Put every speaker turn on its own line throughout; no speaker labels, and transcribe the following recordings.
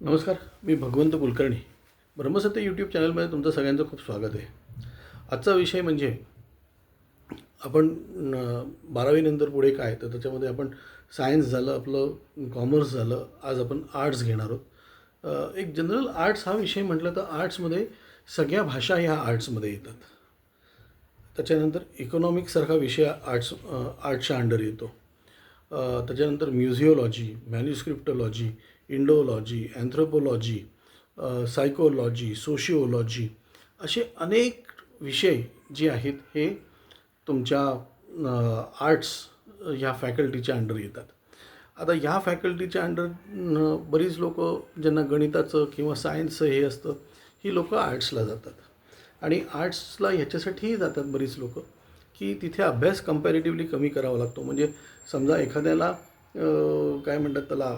नमस्कार मी भगवंत कुलकर्णी. ब्रह्मसत्य यूट्यूब चॅनलमध्ये तुमचं सगळ्यांचं खूप स्वागत आहे. आजचा विषय म्हणजे आपण बारावीनंतर पुढे काय तर त्याच्यामध्ये आपण सायन्स झालं आपलं कॉमर्स झालं आज आपण आर्ट्स घेणार आहोत. एक जनरल आर्ट्स हा विषय म्हटलं तर आर्ट्समध्ये सगळ्या भाषा ह्या आर्ट्समध्ये येतात. त्याच्यानंतर इकॉनॉमिक्ससारखा विषय आर्ट्स आर्ट्सच्या अंडर येतो. त्याच्यानंतर museology manuscriptology Indology anthropology psychology sociology असे अनेक विषय जे आहेत हे तुमच्या आर्ट्स ह्या फॅकल्टीच्या अंडर येतात. आता ह्या फॅकल्टीच्या अंडर बरीच लोक ज्यांना गणिताचं किंवा सायन्सचं हे असतं ही लोकं आर्ट्सला जातात. आणि आर्ट्सला ह्याच्यासाठीही जातात बरीच लोक. की तिथे अभ्यास कम्पॅरेटिव्हली कमी करावा लागतो. म्हणजे समजा एखाद्याला काय म्हणतात त्याला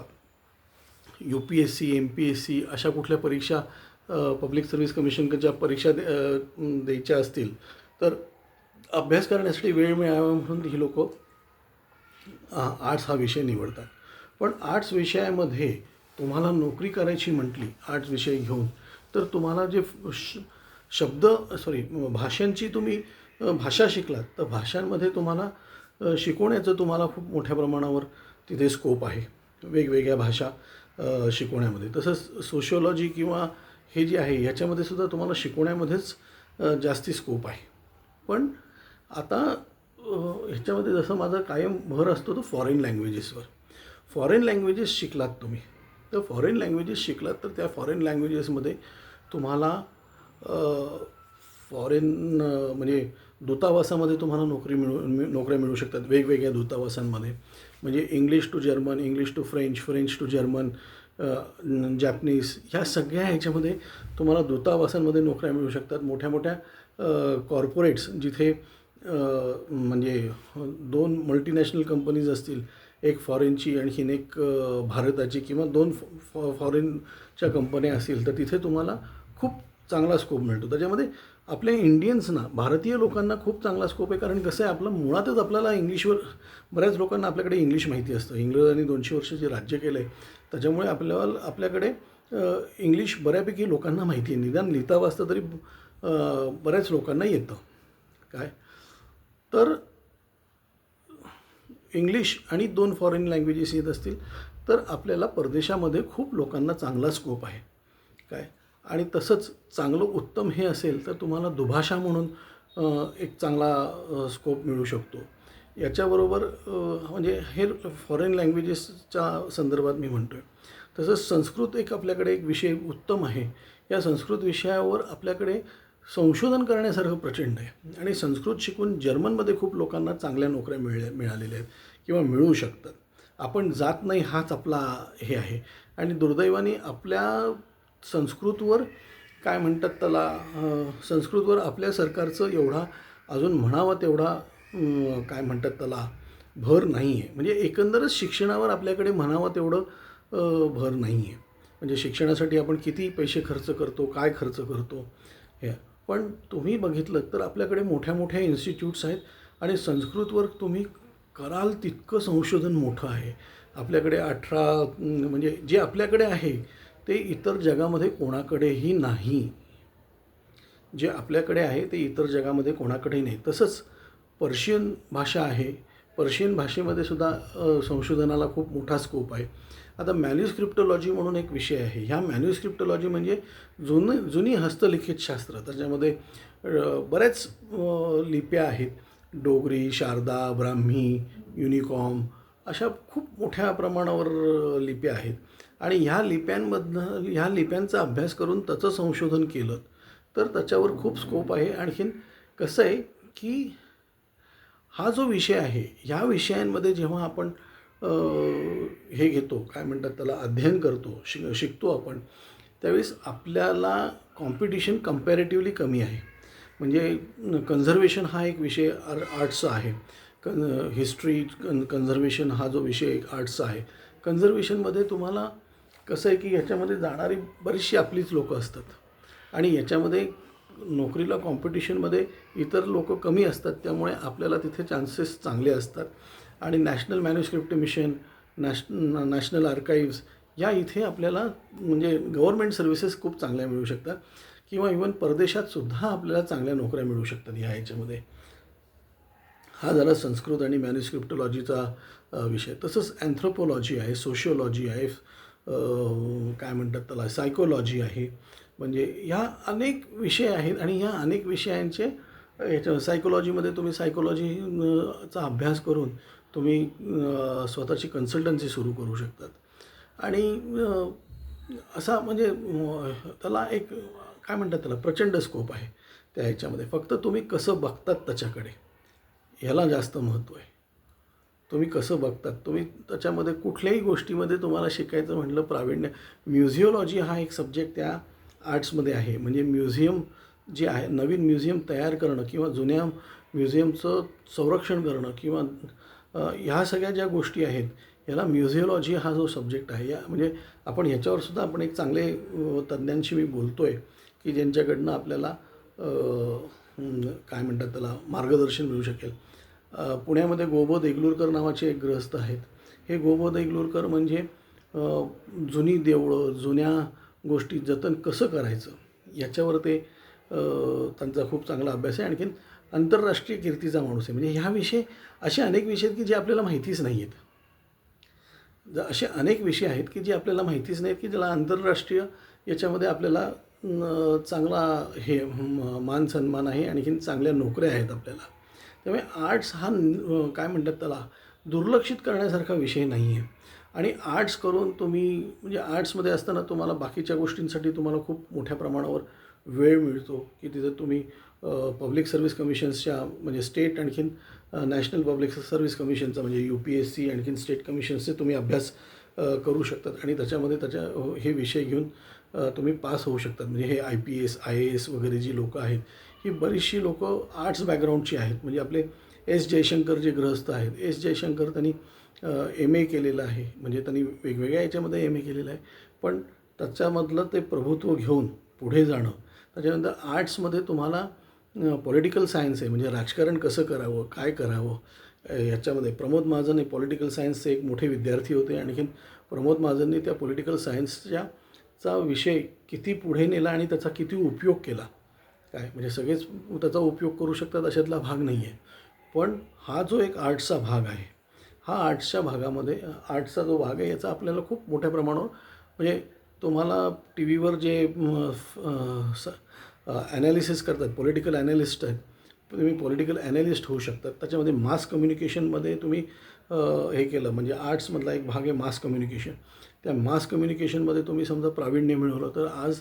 U P S C M P S C अशा कुठल्या परीक्षा पब्लिक सर्व्हिस कमिशनच्या परीक्षा दे- द्यायच्या असतील तर अभ्यास करण्यासाठी वेळ मिळावा म्हणून ही लोक आर्ट्स हा विषय निवडतात. पण आर्ट्स विषयामध्ये तुम्हाला नोकरी करायची म्हटली आर्ट्स विषय घेऊन तर तुम्हाला जे श शब्द सॉरी भाषांची तुम्ही भाषा शिकलात तर भाषांमध्ये तुम्हाला शिकवण्याचं तुम्हाला खूप मोठ्या प्रमाणावर तिथे स्कोप आहे. वेगवेगळ्या भाषा शिकवण्यामध्ये. तसंच सोशिओलॉजी किंवा हे जे आहे ह्याच्यामध्ये सुद्धा तुम्हाला शिकवण्यामध्येच जास्ती स्कोप आहे. पण आता ह्याच्यामध्ये जसं माझा कायम भर असतो तो फॉरेन लँग्वेजेसवर फॉरेन लँग्वेजेस शिकलात तुम्ही. तर फॉरेन लँग्वेजेस शिकलात तर त्या फॉरेन लँग्वेजेसमध्ये तुम्हाला फॉरेन म्हणजे दूतावासामध्ये तुम्हाला नोकरी मिळू नोकऱ्या मिळू शकतात वेगवेगळ्या दूतावासांमध्ये. म्हणजे English to German English to French French to German Japanese ह्या सगळ्या ह्याच्यामध्ये तुम्हाला दूतावासांमध्ये नोकऱ्या मिळू शकतात. मोठ्या मोठ्या कॉर्पोरेट्स जिथे म्हणजे दोन मल्टीनॅशनल कंपनीज असतील एक फॉरेनची आणखीन एक भारताची किंवा दोन फॉ फॉरेनच्या कंपन्या असतील तर तिथे तुम्हाला खूप चांगला स्कोप मिळतो. त्याच्यामध्ये आपल्या इंडियन्सना भारतीय लोकांना खूप चांगला स्कोप आहे. कारण कसं आहे आपलं मुळातच आपल्याला इंग्लिशवर बऱ्याच लोकांना आपल्याकडे इंग्लिश माहिती असतं. इंग्रजांनी दोनशे वर्ष जे राज्य केलं आहे त्याच्यामुळे आपल्याला आपल्याकडे इंग्लिश बऱ्यापैकी लोकांना माहिती आहे. निदान लिहिता वाचता तरी बऱ्याच लोकांना येतं. काय? तर इंग्लिश आणि दोन फॉरेन लँग्वेजेस येत असतील तर आपल्याला परदेशामध्ये खूप लोकांना चांगला स्कोप आहे. काय? आणि तसंच चांगलं उत्तम हे असेल तर तुम्हाला दुभाषा म्हणून एक चांगला स्कोप मिळू शकतो. याच्याबरोबर म्हणजे हे फॉरेन लँग्वेजेसच्या संदर्भात मी म्हणतो आहे तसंच संस्कृत एक आपल्याकडे एक विषय उत्तम आहे. या संस्कृत विषयावर आपल्याकडे संशोधन करण्यासारखं प्रचंड आहे. आणि संस्कृत शिकून जर्मनमध्ये खूप लोकांना चांगल्या नोकऱ्या मिळल्या मिळालेल्या आहेत किंवा मिळू शकतात. आपण जात नाही हाच आपला हे आहे. आणि दुर्दैवाने आपल्या संस्कृतवर काय म्हणतात त्याला संस्कृतवर आपल्या सरकारचं एवढा अजून म्हणावा तेवढा काय म्हणतात त्याला भर नाही आहे म्हणजे एकंदरच शिक्षणावर आपल्याकडे म्हणावं तेवढं भर नाही आहे म्हणजे शिक्षणासाठी आपण किती पैसे खर्च करतो काय खर्च करतो हे. पण तुम्ही बघितलं तर आपल्याकडे मोठ्या मोठ्या इन्स्टिट्यूट्स आहेत आणि संस्कृतवर तुम्ही कराल तितकं संशोधन मोठं आहे. आपल्याकडे अठरा म्हणजे जे आपल्याकडे आहे ते इतर जगामध्ये कोणाकडेही नाही. जे आपल्याकडे आहे ते इतर जगामध्ये कोणाकडेही नाही. तसंच पर्शियन भाषा आहे. पर्शियन भाषेमध्ये सुद्धा संशोधनाला खूप मोठा स्कोप आहे. आता मॅन्युस्क्रिप्टोलॉजी म्हणून एक विषय आहे. ह्या मॅन्युस्क्रिप्टोलॉजी म्हणजे जुन जुनी हस्तलिखित शास्त्र. त्याच्यामध्ये बऱ्याच लिप्या आहेत. डोगरी शारदा ब्राह्मी युनिकॉम अशा खूप मोठ्या प्रमाणावर लिप्या आहेत. आणि ह्या लिप्यांमधनं ह्या लिप्यांचा अभ्यास करून त्याचं संशोधन केलं तर त्याच्यावर खूप स्कोप आहे. आणखीन कसं आहे की हा जो विषय आहे ह्या विषयांमध्ये जेव्हा आपण हे घेतो काय म्हणतात त्याला अध्ययन करतो शिक शिकतो आपण त्यावेळेस आपल्याला कॉम्पिटिशन कम्पॅरेटिवली कमी आहे. म्हणजे कन्झर्वेशन हा एक विषय आर आर्ट्सचा आहे. कन हिस्ट्री कन कन्झर्वेशन हा जो विषय एक आर्ट्सचा आहे. कन्झर्वेशनमध्ये तुम्हाला कसं आहे की ह्याच्यामध्ये जाणारी बरीचशी आपलीच लोकं असतात. आणि याच्यामध्ये नोकरीला कॉम्पिटिशनमध्ये इतर लोक कमी असतात त्यामुळे आपल्याला तिथे चान्सेस चांगले असतात. आणि नॅशनल मॅन्युस्क्रिप्ट मिशन नॅश नॅशनल आर्काईव्स या इथे आपल्याला म्हणजे गव्हर्मेंट सर्व्हिसेस खूप चांगल्या मिळू शकतात. किंवा इवन परदेशात सुद्धा आपल्याला चांगल्या नोकऱ्या मिळू शकतात ह्या ह्याच्यामध्ये हा झाला संस्कृत आणि मॅन्युस्क्रिप्टोलॉजीचा विषय. तसंच अँथ्रोपोलॉजी आहे सोशिओलॉजी आहे काय म्हणतात त्याला सायकोलॉजी आहे. म्हणजे ह्या अनेक विषय आहेत आणि ह्या अनेक विषयांचे याच्या सायकोलॉजीमध्ये तुम्ही सायकोलॉजीचा अभ्यास करून तुम्ही स्वतःची कन्सल्टन्सी सुरू करू शकतात. आणि असा म्हणजे त्याला एक काय म्हणतात त्याला प्रचंड स्कोप आहे त्या ह्याच्यामध्ये फक्त तुम्ही कसं बघतात त्याच्याकडे ह्याला जास्त महत्त्व आहे. तुम्ही कसं बघतात? तुम्ही त्याच्यामध्ये कुठल्याही गोष्टीमध्ये तुम्हाला शिकायचं म्हटलं प्रावीण्य. म्युझिओलॉजी हा एक सब्जेक्ट त्या आर्ट्समध्ये आहे. म्हणजे म्युझियम जे आहे नवीन म्युझियम तयार करणं किंवा जुन्या म्युझियमचं संरक्षण करणं किंवा ह्या सगळ्या ज्या गोष्टी आहेत याला म्युझिओलॉजी हा जो सब्जेक्ट आहे या म्हणजे आपण ह्याच्यावर सुद्धा आपण एक चांगले तज्ज्ञांशी मी बोलतो आहे की ज्यांच्याकडनं आपल्याला काय म्हणतात त्याला मार्गदर्शन मिळू शकेल. पुण्यामध्ये गोबो देगलूरकर नावाचे एक ग्रस्त आहेत. हे गोबो देगलूरकर म्हणजे जुनी देवळं जुन्या गोष्टी जतन कसं करायचं याच्यावर ते त्यांचा खूप चांगला अभ्यास आहे. आणखीन आंतरराष्ट्रीय कीर्तीचा माणूस आहे. म्हणजे ह्या विषय असे अनेक विषय आहेत की जे आपल्याला माहितीच नाही आहेत ज असे अनेक विषय आहेत की जे आपल्याला माहितीच नाहीत की ज्याला आंतरराष्ट्रीय याच्यामध्ये आपल्याला चांगला हे मान सन्मान आहे. आणखीन चांगल्या नोकऱ्या आहेत आपल्याला. त्यामुळे आर्ट्स हा काय म्हणतात त्याला दुर्लक्षित करण्यासारखा विषय नाही आहे आणि आर्ट्स करून तुम्ही म्हणजे आर्ट्समध्ये असताना तुम्हाला बाकीच्या गोष्टींसाठी तुम्हाला खूप मोठ्या प्रमाणावर वेळ मिळतो की तिथं तुम्ही पब्लिक सर्व्हिस कमिशन्सच्या म्हणजे स्टेट आणखीन नॅशनल पब्लिक सर्व्हिस कमिशनचा म्हणजे यू पी एस सी आणखीन स्टेट कमिशन्सचे तुम्ही अभ्यास करू शकतात. आणि त्याच्यामध्ये त्याच्या हे विषय घेऊन तुम्ही पास होऊ शकतात. म्हणजे हे I P S I A S वगैरे जी लोकं आहेत ही बरीचशी लोकं आर्ट्स बॅकग्राऊंडची आहेत. म्हणजे आपले एस जयशंकर जे ग्रहस्थ आहेत एस जयशंकर त्यांनी एम ए केलेलं आहे. म्हणजे त्यांनी वेगवेगळ्या याच्यामध्ये एम ए केलेलं आहे. पण त्याच्यामधलं ते प्रभुत्व घेऊन पुढे जाणं त्याच्यानंतर आर्ट्समध्ये तुम्हाला पॉलिटिकल सायन्स आहे. म्हणजे राजकारण कसं करावं काय करावं याच्यामध्ये प्रमोद महाजन हे पॉलिटिकल सायन्सचे एक मोठे विद्यार्थी होते. आणखीन प्रमोद महाजनने त्या पॉलिटिकल सायन्सच्या चा विषय किती पुढे नेला आणि त्याचा किती उपयोग केला. काय? म्हणजे सगळेच त्याचा उपयोग करू शकतात अशातला भाग नाही आहे पण हा जो एक आर्ट्सचा भाग आहे हा आर्ट्सच्या भागामध्ये आर्ट्सचा जो भाग आहे याचा आपल्याला खूप मोठ्या प्रमाणावर म्हणजे तुम्हाला टी व्हीवर जे ॲनालिसिस करतात पॉलिटिकल ॲनालिस्ट आहेत तुम्ही पॉलिटिकल ॲनालिस्ट होऊ शकतात. त्याच्यामध्ये मास कम्युनिकेशनमध्ये तुम्ही हे केलं म्हणजे आर्ट्समधला एक भाग आहे मास कम्युनिकेशन त्या मास कम्युनिकेशनमध्ये तुम्ही समजा प्रावीण्य मिळवलं तर आज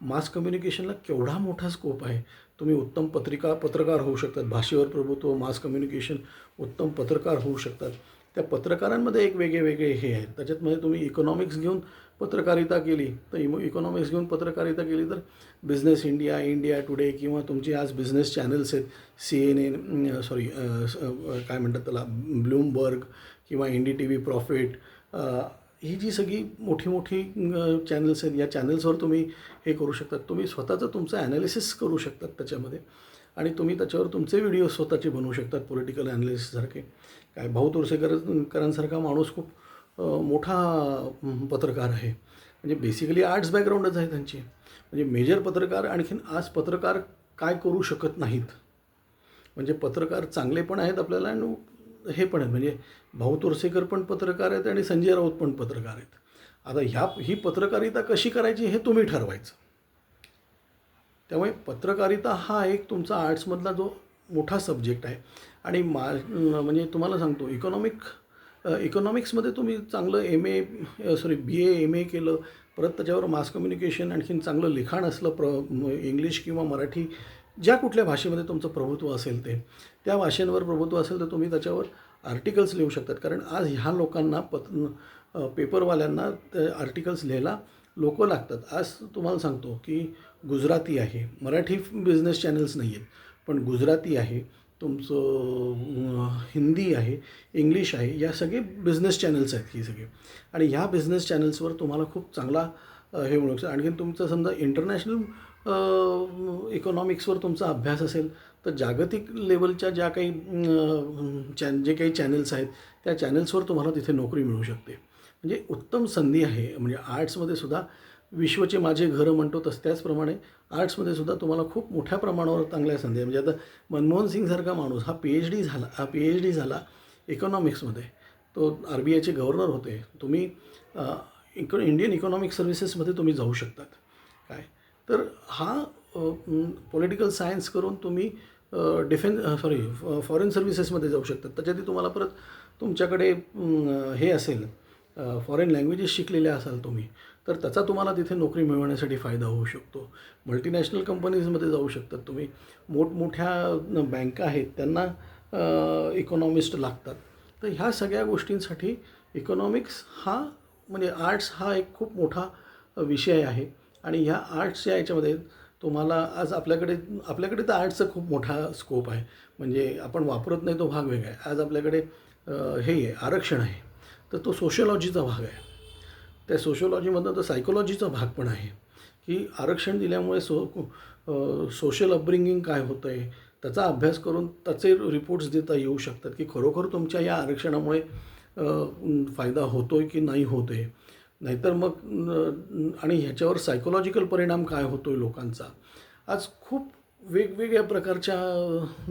मास कम्युनिकेशनला केवढा मोठा स्कोप आहे? तुम्ही उत्तम पत्रिका पत्रकार होऊ शकतात. भाषेवर प्रभुत्व मास कम्युनिकेशन उत्तम पत्रकार होऊ शकतात. त्या पत्रकारांमध्ये एक वेगळे वेगळे हे आहेत. त्याच्यातमध्ये तुम्ही इकॉनॉमिक्स घेऊन पत्रकारिता केली तर इमो इकॉनॉमिक्स घेऊन पत्रकारिता केली तर बिझनेस इंडिया इंडिया टुडे किंवा तुमचे आज बिझनेस चॅनल्स आहेत. सी एन एन सॉरी काय म्हणतात त्याला? ब्लूमबर्ग किंवा N D T V profit ही जी सगळी मोठी मोठी चॅनल्स आहेत या चॅनल्सवर तुम्ही हे करू शकतात. तुम्ही स्वतःचं तुमचं ॲनालिसिस करू शकतात त्याच्यामध्ये. आणि तुम्ही त्याच्यावर तुमचे व्हिडिओ स्वतःचे बनवू शकतात पॉलिटिकल ॲनालिसिससारखे काय भाऊ तोरसेकर करांसारखा माणूस खूप मोठा पत्रकार आहे. म्हणजे बेसिकली आर्ट्स बॅकग्राऊंडच आहे त्यांची. म्हणजे मेजर पत्रकार आणखीन आज पत्रकार काय करू शकत नाहीत? म्हणजे पत्रकार चांगले पण आहेत आपल्याला आणि हे पण आहेत. म्हणजे भाऊ तोरसेकर पण पत्रकार आहेत आणि संजय राऊत पण पत्रकार आहेत. आता ह्या ही पत्रकारिता कशी करायची हे तुम्ही ठरवायचं. त्यामुळे पत्रकारिता हा एक तुमचा आर्ट्समधला जो मोठा सब्जेक्ट आहे. आणि मा म्हणजे तुम्हाला सांगतो इकॉनॉमिक इकॉनॉमिक्समध्ये तुम्ही चांगलं M A sorry B A M A केलं परत त्याच्यावर मास कम्युनिकेशन आणखीन चांगलं लिखाण असलं प्र इंग्लिश किंवा मराठी ज्या कुठल्या भाषेमध्ये तुमचं प्रभुत्व असेल ते त्या भाषेंवर प्रभुत्व असेल तर तुम्ही त्याच्यावर आर्टिकल्स लिहू शकतात. कारण आज ह्या लोकांना पत पेपरवाल्यांना ते आर्टिकल्स लिहायला लोक लागतात. आज तुम्हाला सांगतो की गुजराती आहे. मराठी बिझनेस चॅनल्स नाही आहेत पण गुजराती आहे तुमचं हिंदी आहे इंग्लिश आहे या सगळे बिझनेस चॅनल्स आहेत ही सगळे. आणि ह्या बिझनेस चॅनल्सवर तुम्हाला खूप चांगला हे मिळू शकतं. आणखीन तुमचं समजा इंटरनॅशनल इकॉनॉमिक्सवर तुमचा अभ्यास असेल तर जागतिक लेवलच्या ज्या काही चॅन जे काही चॅनल्स आहेत त्या चॅनल्सवर तुम्हाला तिथे नोकरी मिळू शकते. म्हणजे उत्तम संधी आहे. म्हणजे आर्ट्समध्ये सुद्धा विश्वचे माझे घरं म्हणतो तसं त्याचप्रमाणे आर्ट्समध्ये सुद्धा तुम्हाला खूप मोठ्या प्रमाणावर चांगल्या संधी आहे म्हणजे आता मनमोहन सिंगसारखा माणूस हा पी एच डी झाला हा पी एच डी झाला इकॉनॉमिक्समध्ये तो आर बी आयचे गव्हर्नर होते. तुम्ही इको इंडियन इकॉनॉमिक सर्व्हिसेसमध्ये तुम्ही जाऊ शकतात. हा पॉलिटिकल सायन्स करून तुम्ही डिफेन्स सॉरी फॉरेन सर्व्हिसेसमध्ये जाऊ शकतात त्याच्यात तुम्हाला परत तुमच्याकडे हे असेल फॉरेन लँग्वेजेस शिकलेल्या असाल तुम्ही तर त्याचा तुम्हाला तिथे नोकरी मिळवण्यासाठी फायदा होऊ शकतो. मल्टीनॅशनल कंपनीजमध्ये जाऊ शकतात तुम्ही. मोठमोठ्या बँका आहेत त्यांना इकॉनॉमिस्ट लागतात. तर ह्या सगळ्या गोष्टींसाठी इकॉनॉमिक्स हा म्हणजे आर्ट्स हा एक खूप मोठा विषय आहे. आणि ह्या आर्ट्स या याच्यामध्ये तुम्हाला आज आपल्याकडे आपल्याकडे तर आर्ट्सचा खूप मोठा स्कोप आहे. म्हणजे आपण वापरत नाही तो भाग वेगळा आहे. आज आपल्याकडे हे आहे आरक्षण आहे. तर तो सोशिओलॉजीचा भाग आहे. त्या सोशिओलॉजीमधनं तर सायकोलॉजीचा भाग पण आहे. की आरक्षण दिल्यामुळे सो सोशल अपब्रिंगिंग काय होतं आहे त्याचा अभ्यास करून त्याचे रिपोर्ट्स देता येऊ शकतात. की खरोखर तुमच्या या आरक्षणामुळे फायदा होतो आहे की नाही होत आहे नाहीतर मग आणि ह्याच्यावर सायकोलॉजिकल परिणाम काय होतो आहे लोकांचा? आज खूप वेगवेगळ्या प्रकारच्या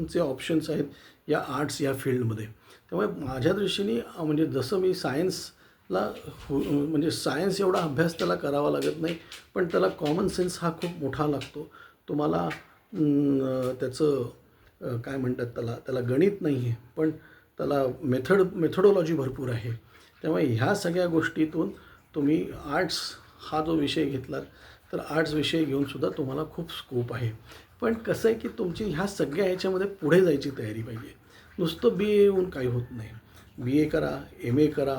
जे ऑप्शन्स आहेत या आर्ट्स या फील्डमध्ये त्यामुळे माझ्या दृष्टीने म्हणजे जसं मी सायन्सला हो म्हणजे सायन्स एवढा अभ्यास त्याला करावा लागत नाही पण त्याला कॉमन सेन्स हा खूप मोठा लागतो. तुम्हाला त्याचं काय म्हणतात त्याला त्याला गणित नाही आहे पण त्याला मेथड मेथडॉलॉजी भरपूर आहे. त्यामुळे ह्या सगळ्या गोष्टीतून तुम्ही आर्ट्स हा जो विषय घेतलात तर आर्ट्स विषय घेऊन सुद्धा तुम्हाला खूप स्कोप आहे. पण कसं आहे की तुमची ह्या सगळ्या ह्याच्यामध्ये पुढे जायची तयारी पाहिजे. नुसतं बी ए येऊन काही होत नाही. बी ए करा एम ए करा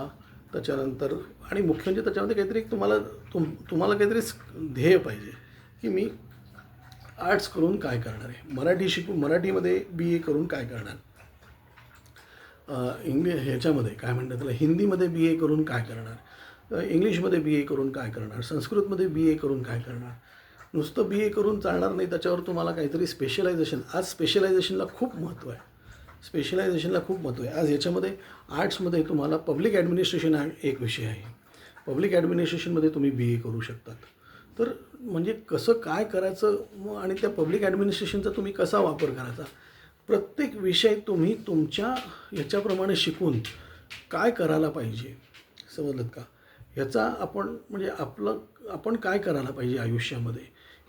त्याच्यानंतर आणि मुख्य म्हणजे त्याच्यामध्ये काहीतरी तुम्हाला तुम तुम्हाला काहीतरी ध्येय पाहिजे की मी आर्ट्स करून काय करणार आहे. मराठी शिकून मराठीमध्ये बी ए करून काय करणार? इंग्लि ह्याच्यामध्ये काय म्हणतात त्याला? हिंदीमध्ये बी ए करून काय करणार? इंग्लिशमध्ये बी ए करून काय करणार? संस्कृतमध्ये बी ए करून काय करणार? नुसतं बी ए करून चालणार नाही त्याच्यावर तुम्हाला काहीतरी स्पेशलायझेशन आज स्पेशलायझेशनला खूप महत्त्व आहे. स्पेशलायझेशनला खूप महत्त्व आहे. आज याच्यामध्ये आर्ट्समध्ये तुम्हाला पब्लिक ॲडमिनिस्ट्रेशन हा एक विषय आहे. पब्लिक ॲडमिनिस्ट्रेशनमध्ये तुम्ही बी ए करू शकतात. तर म्हणजे कसं काय करायचं मग आणि त्या पब्लिक ॲडमिनिस्ट्रेशनचा तुम्ही कसा वापर करायचा? प्रत्येक विषय तुम्ही तुमच्या ह्याच्याप्रमाणे शिकून काय करायला पाहिजे? समजलं का? ह्याचा आपण म्हणजे आपलं आपण काय करायला पाहिजे आयुष्यामध्ये?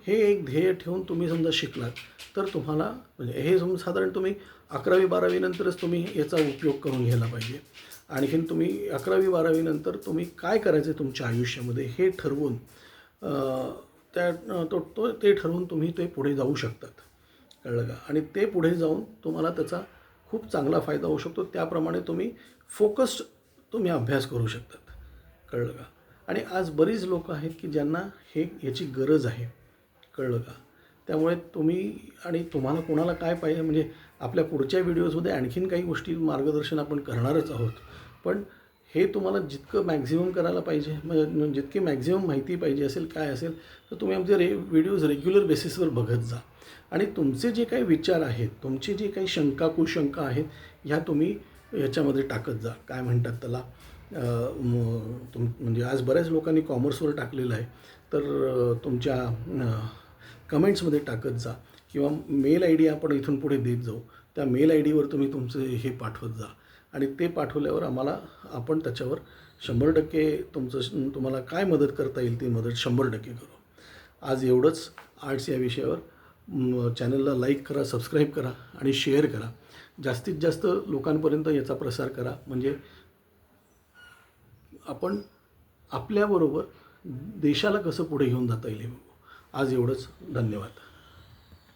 हे एक ध्येय ठेवून तुम्ही समजा शिकलात तर तुम्हाला म्हणजे हे सम साधारण तुम्ही अकरावी बारावीनंतरच तुम्ही याचा उपयोग करून घ्यायला पाहिजे. आणखीन तुम्ही अकरावी बारावीनंतर तुम्ही काय करायचं तुमच्या आयुष्यामध्ये हे ठरवून त्या तो तो ते ठरवून तुम्ही ते पुढे जाऊ शकतात. कळलं का? आणि ते पुढे जाऊन तुम्हाला त्याचा खूप चांगला फायदा होऊ शकतो. त्याप्रमाणे तुम्ही फोकस्ड तुम्ही अभ्यास करू शकतात. कळलं का? आणि आज बरीच लोक आहेत की ज्यांना हे याची गरज आहे. कळलं का? त्यामुळे तुम्ही आणि तुम्हाला कोणाला काय पाहिजे? म्हणजे आपल्या पुढच्या व्हिडिओजमध्ये आणखीन काही गोष्टी मार्गदर्शन आपण करणारच आहोत. पण हे तुम्हाला जितकं मॅक्झिमम करायला पाहिजे म्हणजे जितकी मॅक्झिमम माहिती पाहिजे असेल काय असेल तर तुम्ही आमचे रे व्हिडिओज रेग्युलर बेसिसवर बघत जा. आणि तुमचे जे काही विचार आहेत तुमची जी काही शंका कुशंका आहेत ह्या तुम्ही याच्यामध्ये टाकत जा. काय म्हणतात त्याला? तुम म्हणजे आज बऱ्याच लोकांनी कॉमर्सवर टाकलेलं आहे. तर तुमच्या कमेंट्समध्ये टाकत जा किंवा मेल आय डी आपण इथून पुढे देत जाऊ. त्या मेल आय डीवर तुम्ही तुमचं हे पाठवत जा. आणि ते पाठवल्यावर आम्हाला आपण त्याच्यावर शंभर टक्के तुमचं तुम्हाला काय मदत करता येईल ती मदत शंभर टक्के करू. आज एवढंच. आर्ट्स या विषयावर चॅनलला लाईक करा सबस्क्राईब करा आणि शेअर करा. जास्तीत जास्त लोकांपर्यंत याचा प्रसार करा. म्हणजे आपण आपल्याबरोबर देशाला कसं पुढे घेऊन जाता येईल हे आज एवढंच. धन्यवाद.